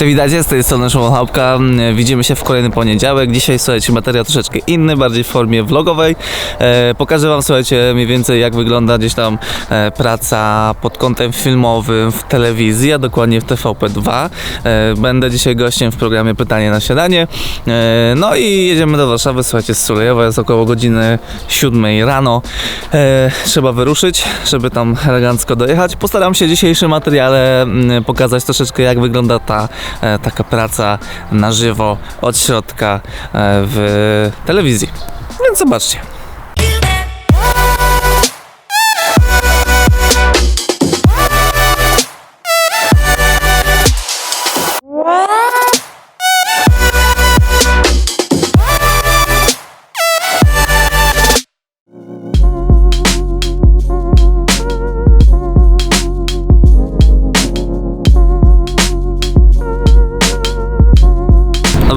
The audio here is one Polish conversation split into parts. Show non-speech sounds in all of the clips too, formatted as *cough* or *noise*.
Czy widzicie, z tej strony Szymon Chałupka. Widzimy się w kolejny poniedziałek. Dzisiaj, słuchajcie, materiał troszeczkę inny, bardziej w formie vlogowej. E, pokażę wam, słuchajcie, mniej więcej jak wygląda gdzieś tam e, praca pod kątem filmowym w telewizji, a dokładnie w TVP2. E, będę dzisiaj gościem w programie Pytanie na śniadanie. E, no i jedziemy do Warszawy, słuchajcie, z Sulejowa jest około godziny 7 rano. E, trzeba wyruszyć, żeby tam elegancko dojechać. Postaram się w dzisiejszym materiale mm, pokazać troszeczkę jak wygląda ta taka praca na żywo od środka e, w telewizji. Więc zobaczcie.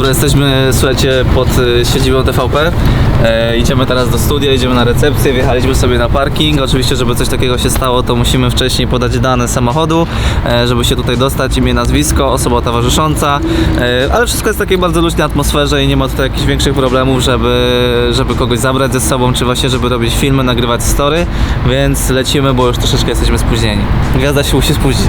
Dobra, jesteśmy, słuchajcie, pod y, siedzibą TVP. E, idziemy teraz do studia, idziemy na recepcję, wjechaliśmy sobie na parking. Oczywiście, żeby coś takiego się stało, to musimy wcześniej podać dane samochodu, e, żeby się tutaj dostać, imię, nazwisko, osoba towarzysząca. E, ale wszystko jest w takiej bardzo luźnej atmosferze i nie ma tutaj jakichś większych problemów, żeby, żeby kogoś zabrać ze sobą, czy właśnie, żeby robić filmy, nagrywać story. Więc lecimy, bo już troszeczkę jesteśmy spóźnieni. Gwiazda się musi spóźnić.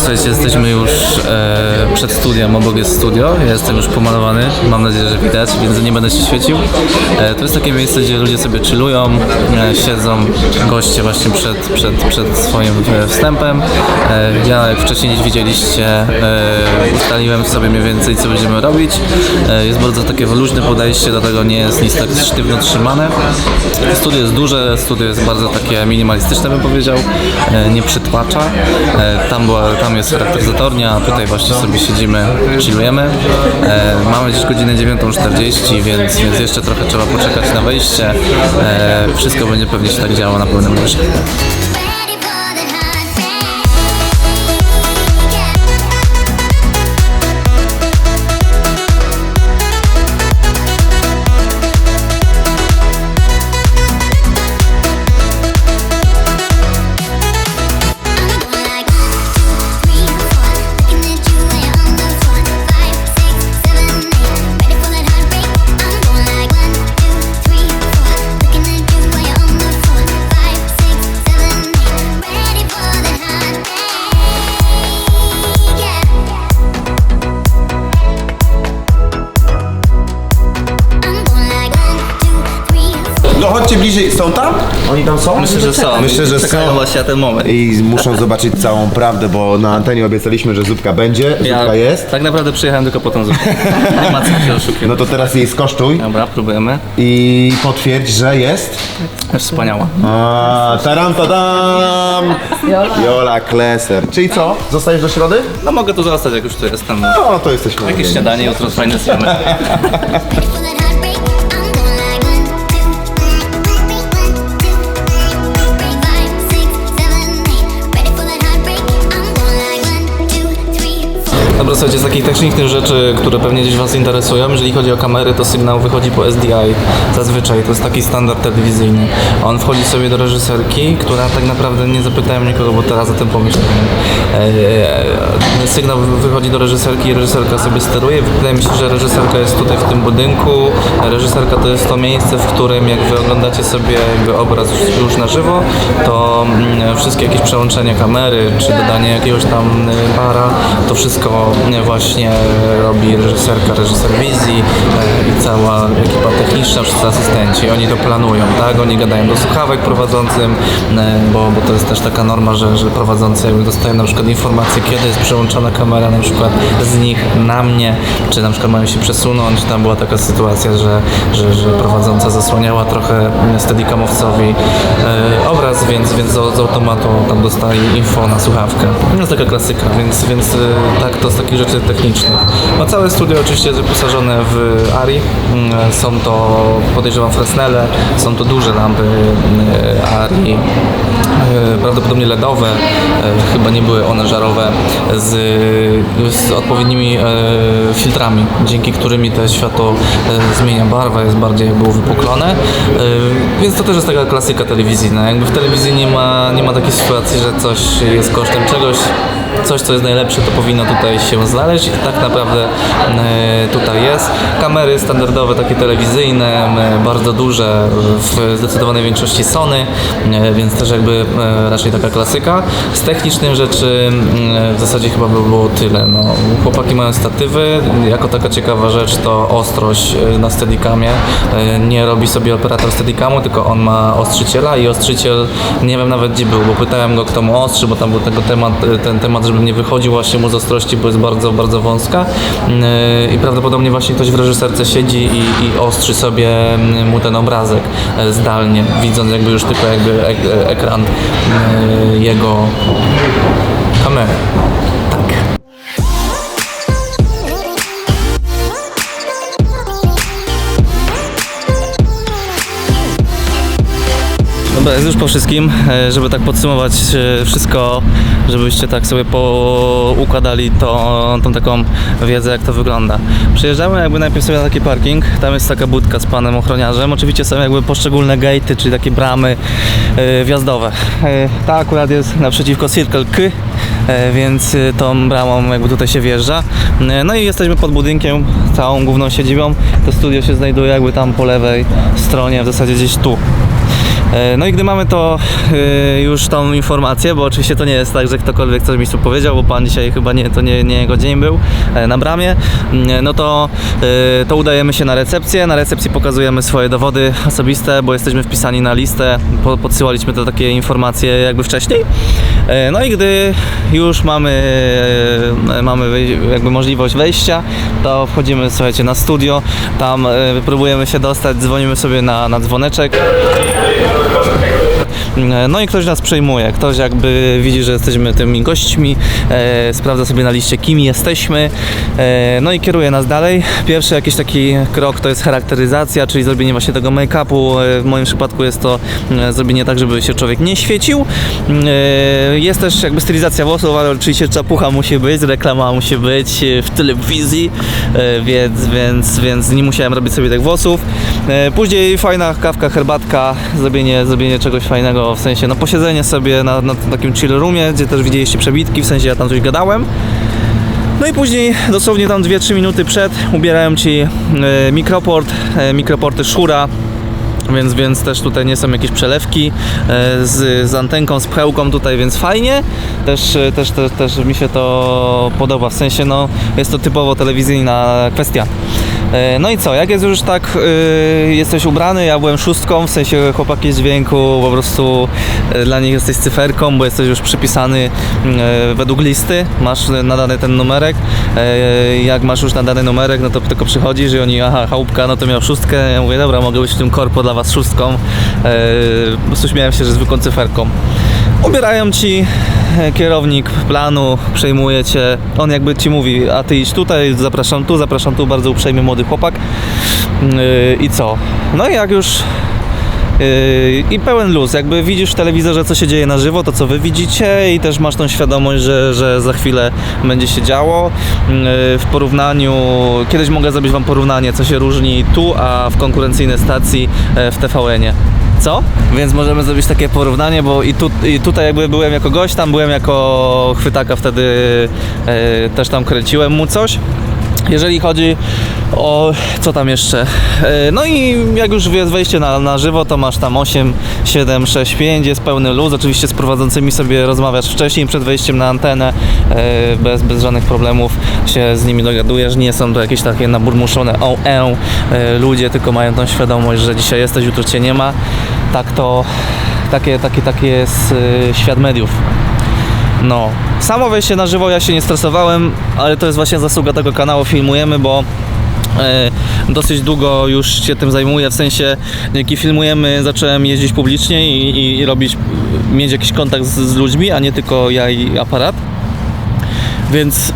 Słuchajcie, jesteśmy już e, przed studiem, obok jest studio, ja jestem już pomalowany, mam nadzieję, że widać, więc nie będę się świecił. E, to jest takie miejsce, gdzie ludzie sobie chillują, e, siedzą goście właśnie przed, przed, przed swoim e, wstępem. E, ja, jak wcześniej widzieliście, e, ustaliłem sobie mniej więcej, co będziemy robić. E, jest bardzo takie luźne podejście, dlatego nie jest nic tak sztywno trzymane. Studio jest duże, studio jest bardzo takie minimalistyczne, bym powiedział, e, nie przytłacza. E, Tam, była, tam jest charakteryzatornia, a tutaj właśnie sobie siedzimy, chillujemy. E, mamy dziś godzinę 9.40, więc, więc jeszcze trochę trzeba poczekać na wejście. E, wszystko będzie pewnie się tak działo na pełnym luzie. Są tam? Oni tam są? Myślę, że są. Myślę, że Czekają są. właśnie na ten moment. I muszą zobaczyć całą prawdę, bo na antenie obiecaliśmy, że zupka będzie, zupka jest. tak naprawdę przyjechałem tylko po tą zupę. *laughs* Nie ma co się oszukiwać. No to teraz jej skosztuj Dobra, próbujemy. i potwierdź, że jest. Wspaniała. A, taram, tadam! Jola Kleser. Czyli co? Zostajesz do środy? No mogę tu zostać, jak już tu jestem. No to jesteśmy. Jakieś śniadanie, jutro fajne zjemy. *laughs* Dobra, słuchajcie, z takich technicznych rzeczy, które pewnie gdzieś Was interesują, jeżeli chodzi o kamery, to sygnał wychodzi po SDI zazwyczaj, to jest taki standard telewizyjny. On wchodzi sobie do reżyserki, która tak naprawdę nie zapytałem nikogo, bo teraz o tym pomyślałem. Eee, sygnał wychodzi do reżyserki i reżyserka sobie steruje. Wydaje mi się, że reżyserka jest tutaj w tym budynku. Reżyserka to jest to miejsce, w którym jak Wy oglądacie sobie obraz już, na żywo, to mm, wszystkie jakieś przełączenia kamery, czy dodanie jakiegoś tam y, bara, to wszystko y, właśnie robi reżyserka, reżyser wizji y, i cała ekipa techniczna, wszyscy asystenci. Oni to planują, tak? Oni gadają do słuchawek prowadzącym, y, bo, bo to jest też taka norma, że, że prowadzący dostają na przykład informację, kiedy jest przełączona kamera na przykład z nich na mnie, czy na przykład mają się przesunąć. Tam była taka sytuacja, że, że, że prowadząca zasłaniała trochę steadicamowcowi e, obraz, więc, więc z, automatu tam dostali info na słuchawkę. No jest taka klasyka, więc, więc e, tak to takich rzeczy technicznych. No całe studio oczywiście jest wyposażone w ARI. Mm, Są to, podejrzewam, Fresnele, są to duże lampy mm, ARI, e, prawdopodobnie LEDowe, e, chyba nie były one żarowe, z, z odpowiednimi e, filtrami, dzięki którymi to światło zmienia barwę, jest bardziej jakby uwypuklone. Więc to też jest taka klasyka telewizyjna. Jakby w telewizji nie ma, nie ma takiej sytuacji, że coś jest kosztem czegoś, coś co jest najlepsze to powinno tutaj się znaleźć i tak naprawdę e, tutaj jest. Kamery standardowe, takie telewizyjne, bardzo duże, w zdecydowanej większości Sony, więc też jakby e, raczej taka klasyka. Z technicznym rzeczy w zasadzie chyba by było tyle. No, chłopaki mają statywy, jako taka ciekawa rzecz to ostrość e, na steadicamie. Nie robi sobie operator steadicamu, tylko on ma ostrzyciela i ostrzyciel, nie wiem nawet gdzie był, bo pytałem go kto mu ostrzy, bo tam był tego temat, ten temat, żeby nie wychodził właśnie mu z ostrości, bo jest bardzo, bardzo wąska E, i prawdopodobnie właśnie ktoś w reżyserce siedzi i, i ostrzy sobie mm, mu ten obrazek e, zdalnie, widząc jakby już tylko jakby e, ekran e, jego kamery. Dobra, jest już po wszystkim, e, żeby tak podsumować e, wszystko, żebyście tak sobie poukładali to, tą taką wiedzę, jak to wygląda. Przyjeżdżamy jakby najpierw sobie na taki parking, tam jest taka budka z panem ochroniarzem, oczywiście są jakby poszczególne gate'y, czyli takie bramy e, wjazdowe. Ta akurat jest naprzeciwko Circle K, więc tą bramą jakby tutaj się wjeżdża. No i jesteśmy pod budynkiem, całą główną siedzibą. To studio się znajduje jakby tam po lewej stronie, w zasadzie gdzieś tu. E, No i gdy mamy to e, już tą informację, bo oczywiście to nie jest tak, że ktokolwiek coś mi tu powiedział, bo pan dzisiaj chyba nie, to nie, nie jego dzień był e, na bramie, mm, no to, to udajemy się na recepcję. Na recepcji pokazujemy swoje dowody osobiste, bo jesteśmy wpisani na listę, po, podsyłaliśmy to takie informacje jakby wcześniej. No i gdy już mamy, mamy jakby możliwość wejścia, to wchodzimy słuchajcie na studio, tam próbujemy się dostać, dzwonimy sobie na, na dzwoneczek. No i ktoś nas przejmuje, ktoś jakby widzi, że jesteśmy tymi gośćmi, e, sprawdza sobie na liście kim jesteśmy, e, no i kieruje nas dalej. Pierwszy jakiś taki krok to jest charakteryzacja, czyli zrobienie właśnie tego make-upu. E, w moim przypadku jest to e, zrobienie tak, żeby się człowiek nie świecił. E, jest też jakby stylizacja włosów, ale oczywiście czapucha musi być, reklama musi być e, w telewizji, e, więc, więc, więc nie musiałem robić sobie tych włosów. E, Później fajna kawka, herbatka, zrobienie, zrobienie czegoś fajnego, w sensie no posiedzenie sobie na, na takim chill roomie, gdzie też widzieliście przebitki, w sensie ja tam coś gadałem. No i później dosłownie tam 2-3 minuty przed ubierałem Ci e, mikroport, e, mikroporty Szura, więc, więc też tutaj nie są jakieś przelewki e, z, z antenką, z pchełką tutaj, więc fajnie. Też, też, też, też mi się to podoba, w sensie no jest to typowo telewizyjna kwestia. E, No i co, jak jest już tak, y, jesteś ubrany, ja byłem szóstką, w sensie chłopaki z dźwięku, po prostu e, dla nich jesteś cyferką, bo jesteś już przypisany e, według listy, masz nadany ten numerek, E, jak masz już nadany numerek, no to tylko przychodzisz i oni, aha, chałupka, no to miał szóstkę, ja mówię, dobra, mogę być w tym korpo dla was szóstką, E, po prostu śmiałem się, że zwykłą cyferką. Ubierają ci e, *laughs* kierownik planu, przejmuje cię, on jakby ci mówi, a ty idź tutaj, zapraszam tu, zapraszam tu, bardzo uprzejmy młody chłopak. Yy, I co? No i jak już Yy, i pełen luz, jakby widzisz w telewizorze co się dzieje na żywo, to co wy widzicie i też masz tą świadomość, że, że za chwilę będzie się działo. Yy, W porównaniu, kiedyś mogę zrobić wam porównanie, co się różni tu, a w konkurencyjnej stacji e, w TVN-ie. Co? Więc możemy zrobić takie porównanie, bo i, tu, i tutaj jakby byłem jako gość, tam byłem jako chwytaka wtedy e, też tam kręciłem mu coś. Jeżeli chodzi o co tam jeszcze? E, No i jak już jest wejście na, na żywo, to masz tam 8, 7, 6, 5, jest pełny luz. Oczywiście z prowadzącymi sobie rozmawiasz wcześniej przed wejściem na antenę, e, bez, bez żadnych problemów się z nimi dogadujesz. Nie są to jakieś takie naburmuszone o, e, ludzie, tylko mają tą świadomość, że dzisiaj jesteś, jutro cię nie ma. Tak to, takie, takie, takie jest świat mediów. No, samo wejście na żywo ja się nie stresowałem, ale to jest właśnie zasługa tego kanału, filmujemy, bo e, dosyć długo już się tym zajmuję, w sensie dzięki filmujemy zacząłem jeździć publicznie i, i, i robić, mieć jakiś kontakt z, z ludźmi, a nie tylko ja i aparat. Więc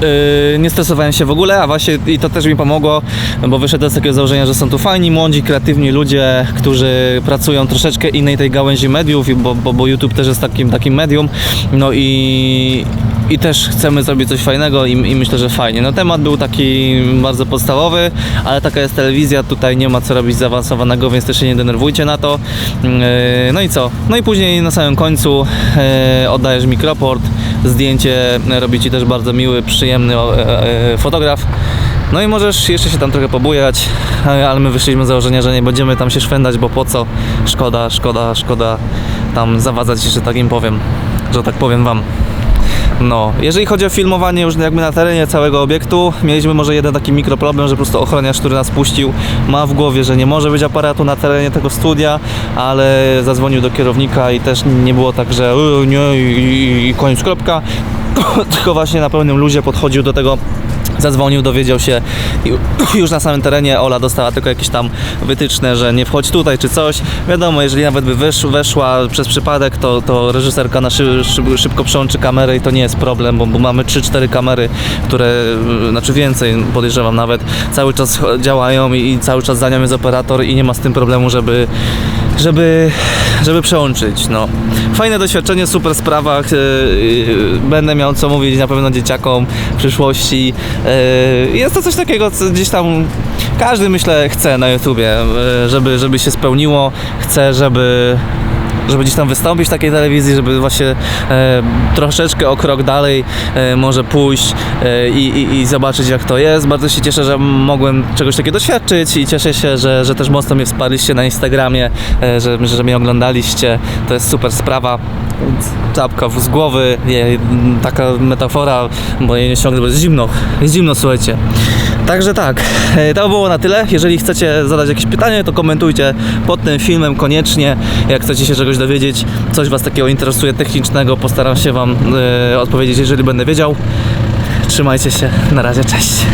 yy, nie stresowałem się w ogóle, a właśnie i to też mi pomogło, bo wyszedłem z takiego założenia, że są tu fajni, młodzi, kreatywni ludzie, którzy pracują troszeczkę innej tej gałęzi mediów, bo, bo, bo YouTube też jest takim, takim medium. No i, i też chcemy zrobić coś fajnego i, i myślę, że fajnie. No temat był taki bardzo podstawowy, ale taka jest telewizja, tutaj nie ma co robić zaawansowanego, więc też się nie denerwujcie na to. Yy, No i co? No i później na samym końcu yy, oddajesz mikroport, zdjęcie robi Ci też bardzo miły, przyjemny e, e, fotograf. No i możesz jeszcze się tam trochę pobujać, ale my wyszliśmy z założenia, że nie będziemy tam się szwendać, bo po co? Szkoda, szkoda, szkoda tam zawadzać, że tak im powiem, że tak powiem Wam. No, jeżeli chodzi o filmowanie już jakby na terenie całego obiektu, mieliśmy może jeden taki mikroproblem, że po prostu ochroniarz, który nas puścił, ma w głowie, że nie może być aparatu na terenie tego studia, ale zadzwonił do kierownika i też nie było tak, że "E, nie i, i koniec kropka, tylko właśnie na pełnym luzie podchodził do tego Zadzwonił, dowiedział się *clears throat* już na samym terenie Ola dostała tylko jakieś tam wytyczne, że nie wchodź tutaj czy coś. Wiadomo, jeżeli nawet by wesz, weszła przez przypadek, to, to reżyserka na szy, szyb, szybko przełączy kamerę i to nie jest problem, bo, bo mamy 3-4 kamery, które, y, znaczy więcej podejrzewam nawet, cały czas działają i, i cały czas za nią jest operator i nie ma z tym problemu, żeby żeby, żeby przełączyć. No. Fajne doświadczenie, super sprawa. yy, yy, Będę miał co mówić na pewno dzieciakom w przyszłości. Yy, Jest to coś takiego, co gdzieś tam każdy myślę chce na YouTubie, żeby, żeby się spełniło. Chce, żeby żeby gdzieś tam wystąpić w takiej telewizji, żeby właśnie e, troszeczkę o krok dalej e, może pójść e, i, i, zobaczyć jak to jest. Bardzo się cieszę, że mogłem czegoś takiego doświadczyć i cieszę się, że, że też mocno mnie wsparliście na Instagramie, e, że, że mnie oglądaliście. To jest super sprawa. Czapka z głowy, taka metafora, bo jej nie ściągnę, bo jest zimno. Jest zimno, słuchajcie. Także tak, e, to było na tyle. Jeżeli chcecie zadać jakieś pytanie, to komentujcie pod tym filmem koniecznie. Jak chcecie się czegoś dowiedzieć, coś Was takiego interesuje technicznego, postaram się Wam e, odpowiedzieć, jeżeli będę wiedział. Trzymajcie się, na razie, cześć.